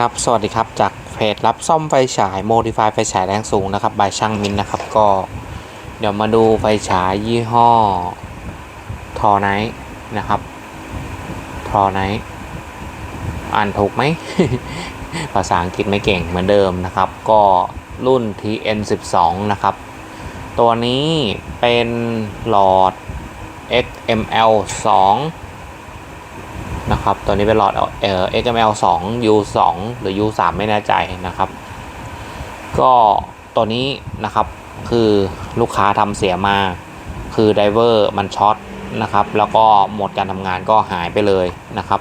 ครับ สวัสดีครับ จากเพจรับซ่อมไฟฉาย Modify ไฟฉายแรงสูงนะครับ บายช่างมินนะครับ ก็ เดี๋ยวมาดูไฟฉายยี่ห้อทอไนท์นะครับทอไนท์อ่านถูกไหม ภาษาอังกฤษไม่เก่งเหมือนเดิมนะครับ ก็รุ่น TN12 นะครับ ตัวนี้เป็นหลอด XML 2 นะครับ ตัวนี้เป็นหลอดเอ่อ XML 2 U 2หรือ U 3ไม่แน่ใจนะครับ ก็ตัวนี้นะครับคือลูกค้าทำเสียมา คือไดเวอร์มันช็อตนะครับ แล้วก็หมดการทำงานก็หายไปเลยนะครับ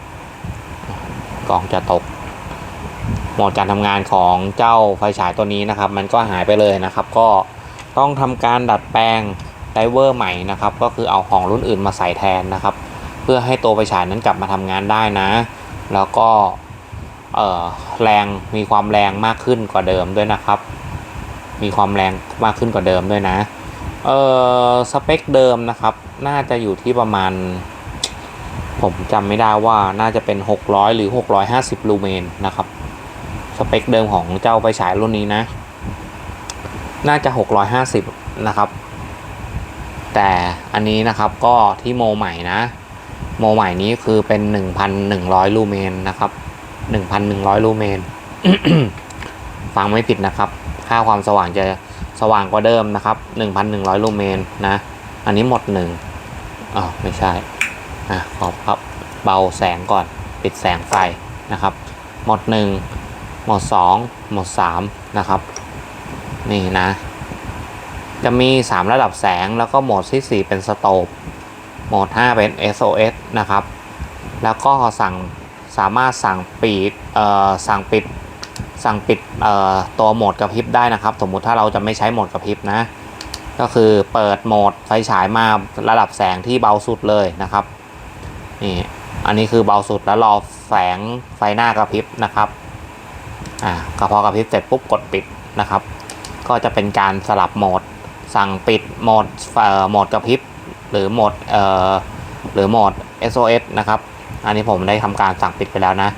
กล้องจะตก หมดการทำงานของเจ้าไฟฉายตัวนี้นะครับ มันก็หายไปเลยนะครับ ก็ต้องทำการดัดแปลงไดเวอร์ใหม่นะครับ ก็คือเอาของรุ่นอื่นมาใส่แทนนะครับ เพื่อให้ตัวไฟฉายนั้นกลับมาทำงานได้นะ แล้วก็แรงมีความแรงมากขึ้นกว่าเดิมด้วยนะครับ มีความแรงมากขึ้นกว่าเดิมด้วยนะเอ่อสเปคเดิมนะครับ น่าจะอยู่ที่ประมาณ ผมจำไม่ได้ว่าน่าจะเป็น 600 หรือ 650 ลูเมนนะครับ สเปคเดิมของเจ้าไฟฉายรุ่นนี้นะ น่าจะ 650 นะครับ แต่อันนี้นะครับก็ที่โมใหม่นะ โมใหม่นี้คือเป็น 1,100 ลูเมนนะครับ 1,100 ลูเมน ฟังไม่ผิดนะครับ ค่าความสว่างจะสว่างกว่าเดิมนะครับ 1,100 ลูเมนนะ อันนี้หมดหนึ่งอ๋อไม่ใช่ อะขอครับเบาแสงก่อน ปิดแสงไฟนะครับ หมดหนึ่งหมดสองหมดสามนะครับ นี่นะ จะมี 3 ระดับแสงแล้วก็โหมดที่ 4 เป็นสโตป โหมด 5 เป็น SOS นะครับ แล้วก็สั่งสามารถสั่งปิดสั่งปิดสั่งปิดต่อตัวโหมดกระพริบได้นะครับ สมมุติถ้าเราจะไม่ใช้โหมดกระพริบนะ ก็คือเปิดโหมดไฟฉายมาระดับแสงที่เบาสุดเลยนะครับนี่อันนี้คือเบาสุดแล้วรอแสงไฟหน้ากระพริบนะครับอ่ากระพอกระพริบเสร็จปุ๊บกดปิดนะครับ ก็จะเป็นการสลับโหมด สั่งปิดโหมดโหมดกระพริบ หรือโหมดเอ่อหรือโหมด SOS นะครับ อันนี้ผมได้ทำการสั่งปิดไปแล้วนะ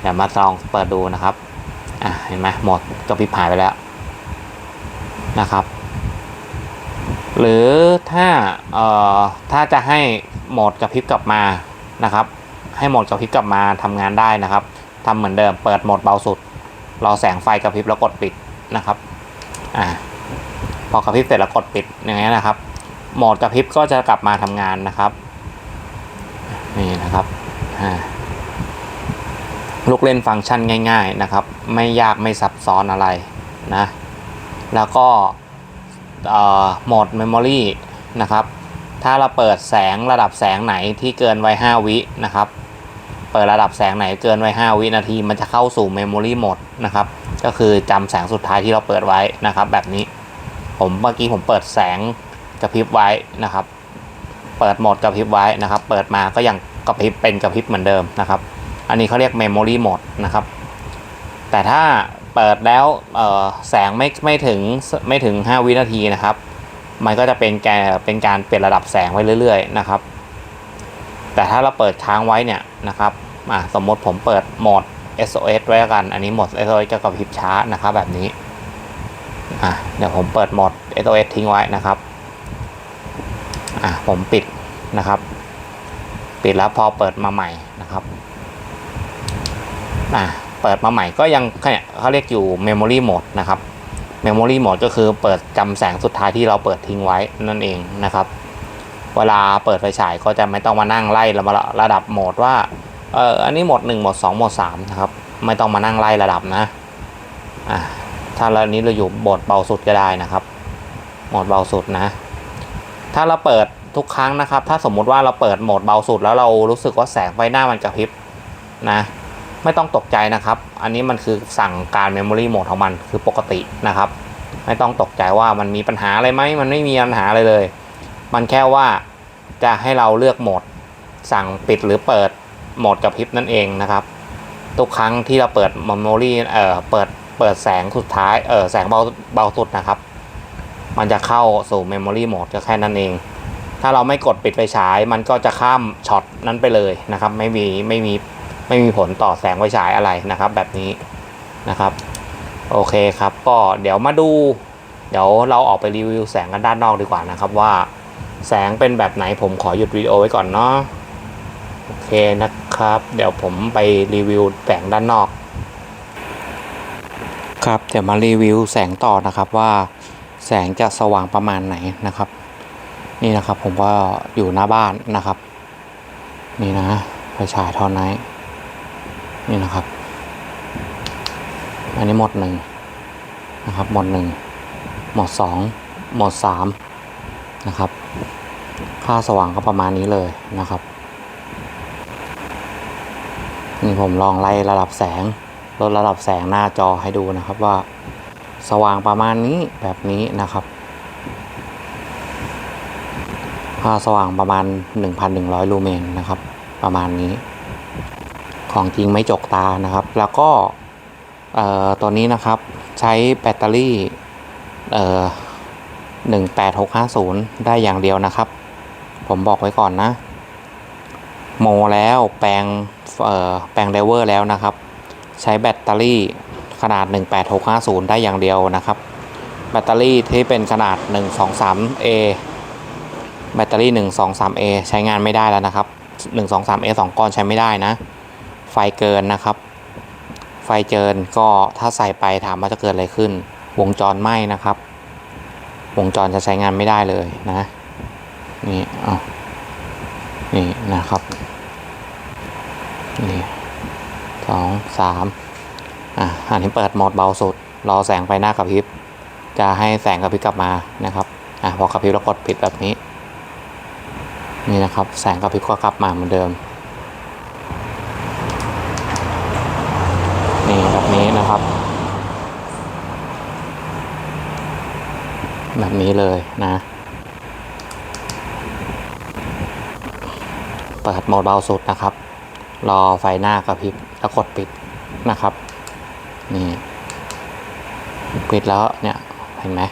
เดี๋ยวมาลองเปิดดูนะครับ อะเห็นไหมโหมดกระพริบหายไปแล้วนะครับ หรือถ้าเอ่อถ้าจะให้โหมดกระพริบกลับมานะครับ ให้โหมดกระพริบกลับมาทำงานได้นะครับทำเหมือนเดิมเปิดโหมดเบาสุดรอแสงไฟกระพริบแล้วกดปิดนะครับ อ่า พอกระพริบเสร็จแล้วกดปิดอย่างเงี้ยนะครับ โหมดกระพริบก็จะกลับมาทำงานนะครับ นี่นะครับลูกเล่นฟังก์ชันง่าย ๆนะครับ ไม่ยากไม่ซับซ้อนอะไรนะ แล้วก็โหมด Memory นะครับ ถ้าเราเปิดแสงระดับแสงไหนที่เกินไว้ 5 วินะครับ เปิดระดับแสงไหนเกินไว้ 5 วินาที มันจะเข้าสู่ Memory Mode นะครับ ก็คือจำแสงสุดท้ายที่เราเปิดไว้นะครับ แบบนี้ ผมเมื่อกี้ผมเปิดแสง กระพริบไว้นะครับ เปิดโหมดกระพริบไว้นะครับ เปิดมาก็ยังกระพริบเป็นกระพริบเหมือนเดิมนะครับ อันนี้เขาเรียก Memory Mode นะครับ แต่ถ้าเปิดแล้วแสงไม่ไม่ถึงไม่ถึง 5 วินาทีนะครับ มันก็จะเป็นแกเป็นการเปลี่ยนระดับแสงไว้เรื่อย ๆ นะครับ แต่ถ้าเราเปิดค้างไว้เนี่ยนะครับอะสมมติผมเปิดโหมด SOS ไว้แล้วกัน อันนี้โหมด SOS จะกระพริบช้านะครับแบบนี้อะเดี๋ยวผมเปิดโหมด SOS ทิ้งไว้นะครับ อะผมปิดนะครับ ปิดแล้วพอเปิดมาใหม่นะครับอะเปิดมาใหม่ก็ยังเขาเรียกอยู่ Memory Mode นะครับ Memory Mode ก็คือเปิดจำแสงสุดท้ายที่เราเปิดทิ้งไว้นั่นเองนะครับ เวลาเปิดไฟฉายก็จะไม่ต้องมานั่งไล่ระระดับโหมดว่าเอออันนี้โหมด1โหมด2โหมด3นะครับ ไม่ต้องมานั่งไล่ระดับนะอะถ้าเรานี้เราอยู่โหมดเบาสุดก็ได้นะครับ โหมดเบาสุดนะ ถ้าเราเปิดทุกครั้งนะครับ ถ้าสมมุติว่าเราเปิดโหมดเบาสุด แล้วเรารู้สึกว่าแสงไฟหน้ามันกระพริบนะไม่ต้องตกใจนะครับ อันนี้มันคือสั่งการ Memory Mode ของมันคือปกตินะครับ ไม่ต้องตกใจว่ามันมีปัญหาอะไรไหมมันไม่มีปัญหาอะไรเลย มันแค่ว่าจะให้เราเลือกโหมด สั่งปิดหรือเปิดโหมดกระพริบนั่นเองนะครับ ทุกครั้งที่เราเปิด Memory เอ่อเปิดเปิดแสงสุดท้ายเออแสงเบาเบาสุดนะครับ มันจะเข้าสู่ Memory Mode ก็แค่นั้นเอง ถ้าเราไม่กดปิดไฟฉาย มันก็จะข้ามช็อตนั้นไปเลยนะครับ ไม่มีไม่มีไม่มีผลต่อแสงไฟฉายอะไรนะครับ แบบนี้นะครับ โอเคครับ ก็เดี๋ยวมาดู เดี๋ยวเราออกไปรีวิวแสงกันด้านนอกดีกว่านะครับว่า แสงเป็นแบบไหนผมขอหยุดวิดีโอไว้ก่อนเนาะโอเคนะครับ เดี๋ยวผมไปรีวิวแสงด้านนอก ครับเดี๋ยวมารีวิวแสงต่อนะครับว่า แสงจะสว่างประมาณไหนนะครับ นี่นะครับผมก็อยู่หน้าบ้านนะครับ นี่นะไฟฉายทอนไนท์นี่นะครับ อันนี้หมดหนึ่งนะครับ หมดหนึ่งหมดสองหมดสามนะครับ ค่าสว่างก็ประมาณนี้เลยนะครับนี่ผมลองไล่ระดับแสงลดระดับแสงหน้าจอให้ดูนะครับว่า สว่างประมาณนี้แบบนี้นะครับค่าสว่างประมาณ 1,100 ลูเมนนะครับ ประมาณนี้ ของจริงไม่จกตานะครับ แล้วก็ตัวนี้นะครับใช้แบตเตอรี่เอ่อ18650ได้อย่างเดียวนะครับ ผมบอกไว้ก่อนนะ โมแล้วแปลงแปลงไดเวอร์แล้วนะครับ ใช้แบตเตอรี่ ขนาด 18650 ได้อย่างเดียวนะครับ แบตเตอรี่ที่เป็นขนาด 123A แบตเตอรี่ 123A ใช้งานไม่ได้แล้วนะครับ 123A 2 ก้อนใช้ไม่ได้นะ ไฟเกินนะครับ ไฟเกินก็ถ้าใส่ไปถามว่าจะเกิดอะไรขึ้น วงจรไหม้นะครับ วงจรจะใช้งานไม่ได้เลยนะ นี่เอานี่นะครับ นี่สองสาม อะอันนี้เปิดโหมดเบาสุด รอแสงไฟหน้ากระพริบ จะให้แสงกระพริบกลับมานะครับอะพอกระพริบแล้วกดปิดแบบนี้ นี่นะครับ แสงกระพริบก็กลับมาเหมือนเดิม นี่แบบนี้นะครับ แบบนี้เลยนะเปิดโหมดเบาสุดนะครับ รอไฟหน้ากระพริบแล้วกดปิดนะครับ นี่ปิดแล้วเนี่ยเห็นไหม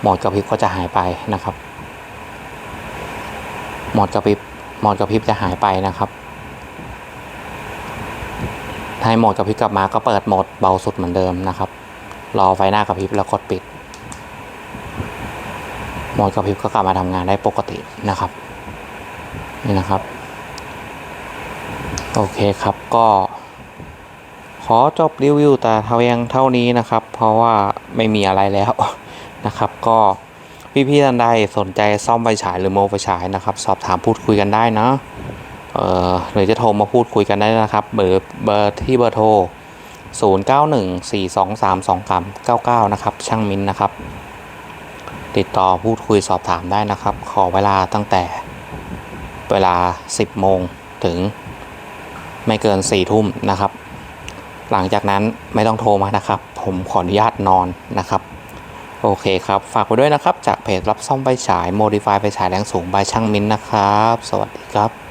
โหมดกระพริบก็จะหายไปนะครับโหมดกระพริบโหมดกระพริบจะหายไปนะครับถ้าให้โหมดกระพริบกลับมาก็เปิดโหมดเบาสุดเหมือนเดิมนะครับ รอไฟหน้ากระพริบแล้วกดปิดโหมดกระพริบก็กลับมาทำงานได้ปกตินะครับ นี่นะครับ โอเคครับก็ ขอจบรีวิวแต่เท่ายังเท่านี้นะครับ เพราะว่าไม่มีอะไรแล้วนะครับ ก็พี่ๆท่านใดสนใจซ่อมไฟฉายหรือโมไฟฉายนะครับ สอบถามพูดคุยกันได้นะเอ่อหรือจะโทรมาพูดคุยกันได้นะครับเบอร์เบอร์ที่เบอร์โทร 0914232399 นะครับ ช่างมินนะครับ ติดต่อพูดคุยสอบถามได้นะครับ ขอเวลาตั้งแต่เวลา 10 โมงถึงไม่เกิน 4 ทุ่มนะครับ หลังจากนั้นไม่ต้องโทรมานะครับ ผมขออนุญาตนอนนะครับ โอเคครับ ฝากไปด้วยนะครับ จากเพจรับซ่อมไฟฉาย Modify ไฟฉายแรงสูงบายช่างมินนะครับ สวัสดีครับ